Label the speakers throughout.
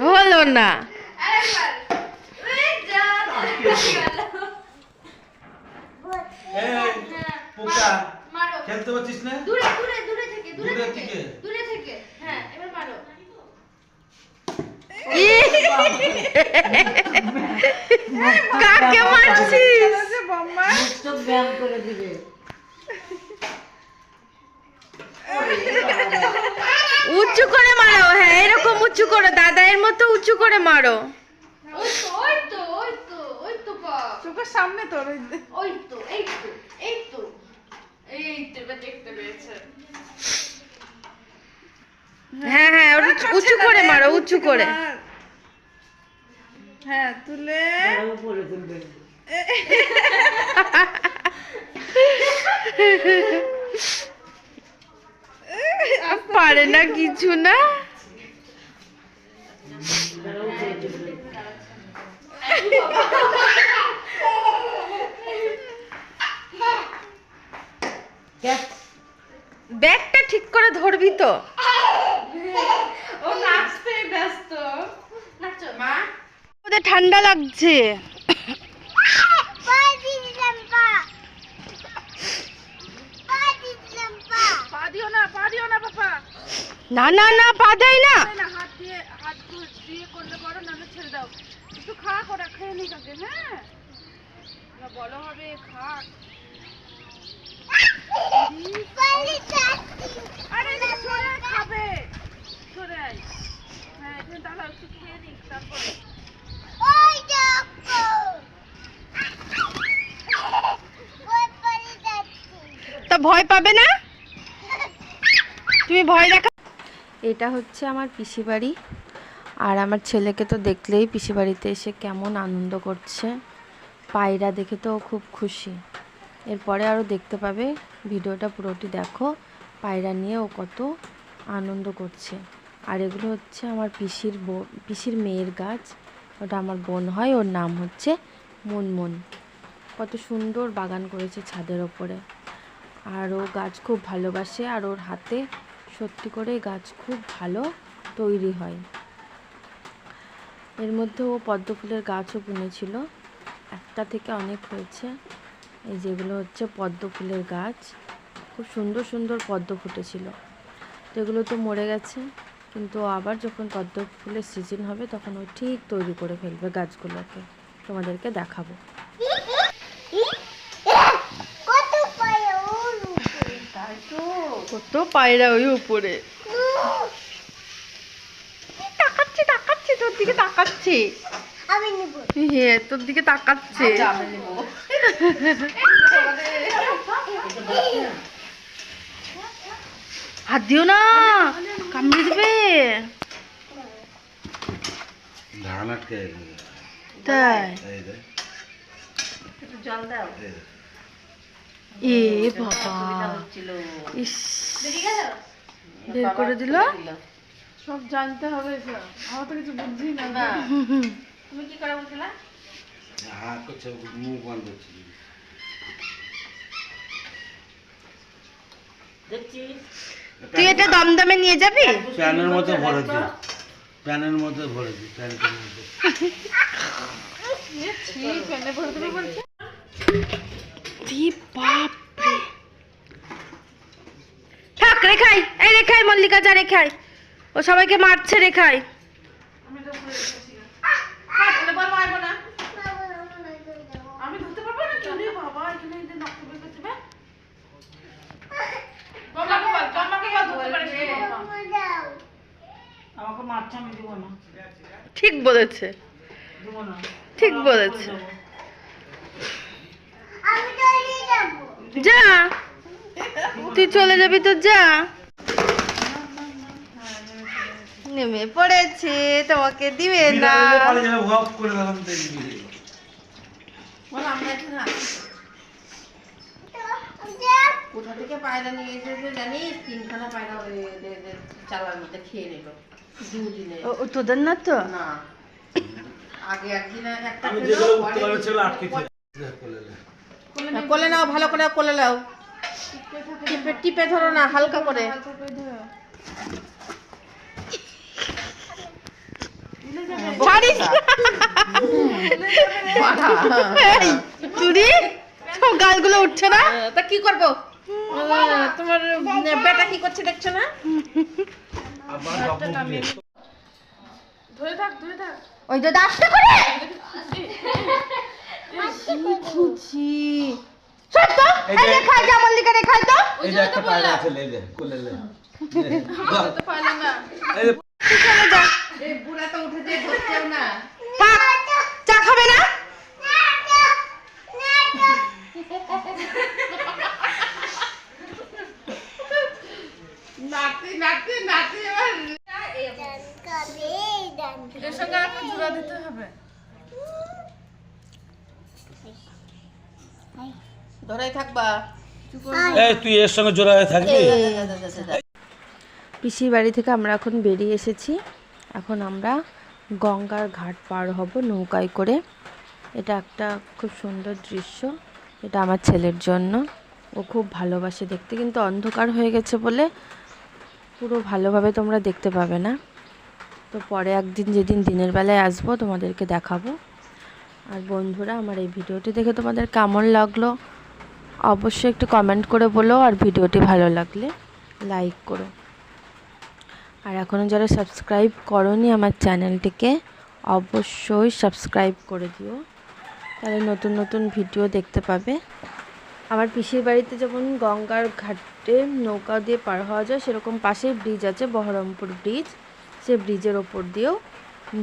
Speaker 1: হলো না।
Speaker 2: খেলতে পারছিস না?
Speaker 3: দূরে দূরে দূরে থেকে দূরে থেকে? দূরে থেকে। হ্যাঁ এবার মারো।
Speaker 1: কাকে মারছিস?
Speaker 4: ব্যায়াম করে দিবে।
Speaker 1: উঁচু করে মারো হ্যাঁ এরকম উঁচু করো দাদাইয়ের মতো উঁচু করে মারো।
Speaker 3: ওই তো ওই তো ওই তো পা
Speaker 5: চোখের সামনে তোর ওই
Speaker 3: তো এই তো এই তো। এই তো দেখতে পেয়েছে।
Speaker 1: হ্যাঁ হ্যাঁ ওটা উঁচু করে মারো উঁচু করে
Speaker 5: হ্যাঁ তুলে।
Speaker 4: উপরে তুলবে।
Speaker 1: পারে না কিছু না? ব্যাগটা ঠিক করে ধরবি তো।
Speaker 3: ও নাচতে ব্যস্ত। নাচো। মা
Speaker 1: ওদের ঠান্ডা লাগছে
Speaker 5: পা দিও না পা দিও না পাপা
Speaker 1: না না না পা দেয় না
Speaker 5: হাত দিয়ে হাত দিয়ে করলে বড় নাহলে ছেড়ে দাও। একটু খা করে খেয়ে নি কাকে হ্যাঁ? না বলো হবে খা। আরে না সরে খাবে। সরে আয় হ্যাঁ এখানে দাঁড়াও একটু খেয়ে নিক তারপরে।
Speaker 1: তা ভয় পাবে না? তুমি ভয় দেখা এটা হচ্ছে আমার পিসি বাড়ি আর আমার ছেলেকে তো দেখলেই পিসি বাড়িতে এসে কেমন আনন্দ করছে। পায়রা দেখে তো খুব খুশি। এরপরে আরও দেখতে পাবে, ভিডিওটা পুরোটি দেখো। পায়রা নিয়ে ও কত আনন্দ করছে। আর এগুলো হচ্ছে আমার পিসির পিসির মেয়ের গাছ। ওটা আমার বোন হয়, ওর নাম হচ্ছে মুনমুন। কত সুন্দর বাগান করেছে ছাদের ওপরে। আর ও গাছ খুব ভালোবাসে, আর ওর হাতে সত্যি করে গাছ খুব ভালো তৈরি হয়। এর মধ্যে ও পদ্ম ফুলের গাছও বুনেছিল। একটা থেকে অনেক হয়েছে। এই যেগুলো হচ্ছে পদ্ম ফুলের গাছ, খুব সুন্দর সুন্দর পদ্ম ফুটেছিল। তো এগুলো তো মরে গেছে, কিন্তু আবার যখন পদ্ম ফুলের সিজন হবে তখন ও ঠিক তৈরি করে ফেলবে গাছগুলোকে। তোমাদেরকে দেখাবো। কত পায়রা ওই উপরে। তাকাচ্ছে তাকাচ্ছে তোর দিকে তাকাচ্ছে।
Speaker 6: আমি নিব।
Speaker 1: হ্যাঁ তোর দিকে তাকাচ্ছে। হাত দিও না কামড়ে দেবে।
Speaker 2: ধান আটকে
Speaker 1: তাই।
Speaker 4: জল দাও।
Speaker 1: এ বাবা। ইস। বের করে দিল।
Speaker 5: সব জানতে হবে আমার তো কিছু বুঝছি না।
Speaker 3: তুমি কি করে বলছিলা
Speaker 1: তুই এটা দমদমে নিয়ে যাবি?
Speaker 2: প্যানের মধ্যে ভরেছি প্যানের মধ্যে ভরেছি প্যানের মধ্যে।
Speaker 5: ঠিক ফেলে ভরে দেবে বলছে।
Speaker 1: থাক রেখাই এই রেখাই মল্লিকা যা রেখাই। ও সবাইকে মারছে রেখাই। ঠিক বলেছে। ঠিক বলেছে
Speaker 6: আমি তো নিয়ে যাব
Speaker 1: যা। তুই চলে যাবি তো যা। নেমে পড়েছে তোমাকে দিবে না।
Speaker 7: কোথা থেকে পায়রা নিয়ে এসেছে জানিস? তিনখানা পায়রা ওই এদের- এদের চালার মধ্যে খেয়ে নিল। দুদিনে।
Speaker 1: ও ও তোদের না তো?
Speaker 7: না। আগে একদিন একটা হ্যাঁ, কোলে নাও ভালো করে কোলে নাও। টিপে টিপে ধরো না হালকা করে।
Speaker 1: চুরি? সব গালগুলো উঠছে না?
Speaker 7: হ্যাঁ, তা কি করব? তোমার বেটা কি করছে দেখছ না।
Speaker 5: ধরে থাক ধরে থাক।
Speaker 1: ওই তো আস্তে করে? খুঁজি সব
Speaker 2: এই
Speaker 1: রে খাই জামল দিকে রে খাই তো।
Speaker 2: এই যে একটা পায়রা আছে লে লে কোলে লে।
Speaker 5: তো পারলে না।
Speaker 2: এই যে
Speaker 7: এই বুড়া তো উঠে দিয়ে ধরছেও না।
Speaker 1: চা খাবে না
Speaker 7: নাতি নাতি নাতি এবার
Speaker 5: এর সঙ্গে একটা জোড়া দিতে হবে
Speaker 7: ধরাই থাকবা।
Speaker 2: এই তুই এর সঙ্গে জোড়া হয়ে থাকবি?
Speaker 1: পিসির বাড়ি থেকে আমরা এখন বেরিয়ে এসেছি। এখন আমরা গঙ্গার ঘাট পার হব নৌকায় করে। এটা একটা খুব সুন্দর দৃশ্য। এটা আমার ছেলের জন্য। ও খুব ভালোবাসে দেখতে কিন্তু অন্ধকার হয়ে গেছে বলে পুরো ভালোভাবে তোমরা দেখতে পাবে না। তো পরে একদিন যেদিন দিনের বেলায় আসব তোমাদেরকে দেখাবো। আর বন্ধুরা আমার এই ভিডিওটি দেখে তোমাদের কেমন লাগল? অবশ্যই একটু কমেন্ট করে বলো আর ভিডিওটি ভালো লাগলে লাইক করো। আর এখনও যারা সাবস্ক্রাইব করনি আমার চ্যানেলটিকে অবশ্যই সাবস্ক্রাইব করে দিও। তাহলে নতুন নতুন ভিডিও দেখতে পাবে। আমার পিসির বাড়িতে যেমন গঙ্গার ঘাটে নৌকা দিয়ে পার হওয়া যায়, সেরকম পাশেই ব্রিজ আছে, বহরমপুর ব্রিজ সে ব্রিজের ওপর দিয়েও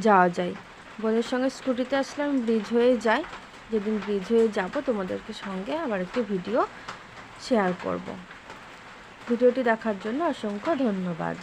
Speaker 1: যাওয়া যায়। বোনের সঙ্গে স্কুটিতে আসলে আমি ব্রিজ হয়ে যাই। যেদিন ব্রিজ হয়ে যাব তোমাদেরকে সঙ্গে আবার একটি ভিডিও শেয়ার করব। ভিডিওটি দেখার জন্য অসংখ্য ধন্যবাদ।